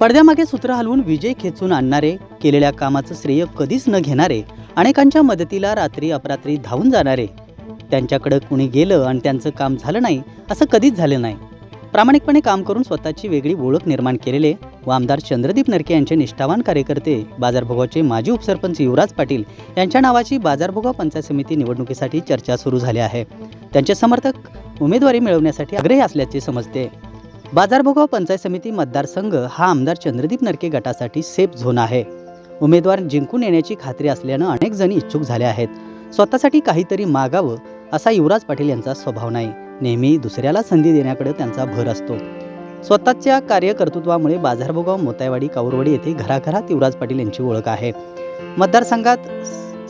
पडद्यामागे सूत्र हलवून विजय खेचून आणणारे केलेल्या कामाचं श्रेय कधीच न घेणारे अनेकांच्या मदतीला रात्री अपरात्री धावून जाणारे. त्यांच्याकडं कुणी गेलं आणि त्यांचं काम झालं नाही असं कधीच झालं नाही. प्रामाणिकपणे काम करून स्वतःची वेगळी ओळख निर्माण केलेले व आमदार चंद्रदीप नरके यांचे निष्ठावान कार्यकर्ते बाजारभोगावचे माजी उपसरपंच युवराज पाटील यांच्या नावाची बाजारभोगाव पंचायत समिती निवडणुकीसाठी चर्चा सुरू झाली आहे. त्यांचे समर्थक उमेदवारी मिळवण्यासाठी आग्रही असल्याचे समजते. बाजारभोगाव पंचायत समिती मतदारसंघ हा आमदार चंद्रदीप नरके गटासाठी सेफ झोन आहे. उमेदवार जिंकून येण्याची खात्री असल्यानं अनेक जण इच्छुक झाले आहेत. स्वतःसाठी काहीतरी मागावं असा युवराज पाटील यांचा स्वभाव नाही. नेहमी दुसऱ्याला संधी देण्याकडे त्यांचा भर असतो. स्वतःच्या कार्यकर्तृत्वामुळे बाजारभोगाव मोतायवाडी काऊरवाडी येथे घराघरात युवराज पाटील यांची ओळख आहे. मतदारसंघात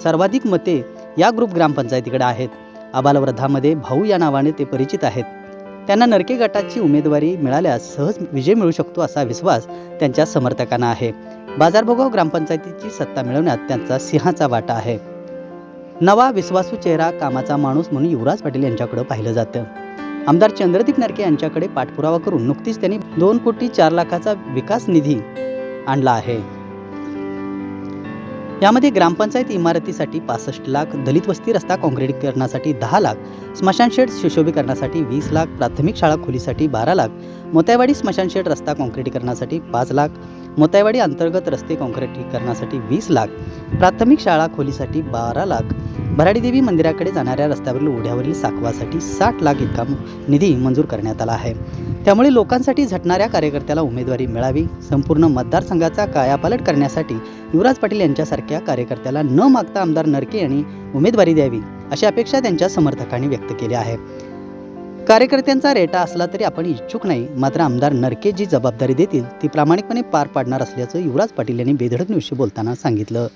सर्वाधिक मते या ग्रुप ग्रामपंचायतीकडे आहेत. आबालवृद्धामध्ये भाऊ या नावाने ते परिचित आहेत. त्यांना नरके गटाची उमेदवारी मिळाल्यास सहज विजय मिळू शकतो असा विश्वास त्यांच्या समर्थकांना आहे. बाजारभोगाव ग्रामपंचायतीची सत्ता मिळवण्यात त्यांचा सिंहाचा वाटा आहे. नवा विश्वासू चेहरा कामाचा माणूस म्हणून युवराज पाटील यांच्याकडे पाहिलं जातं. आमदार चंद्रदीप नरके यांच्याकडे पाठपुरावा करून नुकतीच त्यांनी दोन कोटी चार लाखाचा विकास निधी आणला आहे. यामध्ये ग्रामपंचायत इमारतीसाठी पासष्ट लाख दलित वस्ती रस्ता काँक्रिटीकरणासाठी दहा लाख स्मशानशेड सुशोभीकरणासाठी वीस लाख प्राथमिक शाळा खोलीसाठी बारा लाख मोतायवाडी स्मशानशेड रस्ता काँक्रीटीकरणासाठी पाच लाख मोतायवाडी अंतर्गत रस्ते काँक्रिटीकरणासाठी वीस लाख प्राथमिक शाळा खोलीसाठी बारा लाख भराडी देवी मंदिराकडे जाणाऱ्या रस्त्यावरील ओढ्यावरील साकवासाठी साठ लाख इतका निधी मंजूर करण्यात आला आहे. त्यामुळे लोकांसाठी झटणाऱ्या कार्यकर्त्याला उमेदवारी मिळावी संपूर्ण मतदारसंघाचा कायापालट करण्यासाठी युवराज पाटील यांच्यासारख्या कार्यकर्त्याला न मागता आमदार नरके यांनी उमेदवारी द्यावी अशी अपेक्षा त्यांच्या समर्थकांनी व्यक्त केली आहे. कार्यकर्त्यांचा रेटा असला तरी आपण इच्छुक नाही मात्र आमदार नरके जी जबाबदारी देतील ती प्रामाणिकपणे पार पाडणार असल्याचं युवराज पाटील यांनी बेधडक न्यूजशी बोलताना सांगितलं.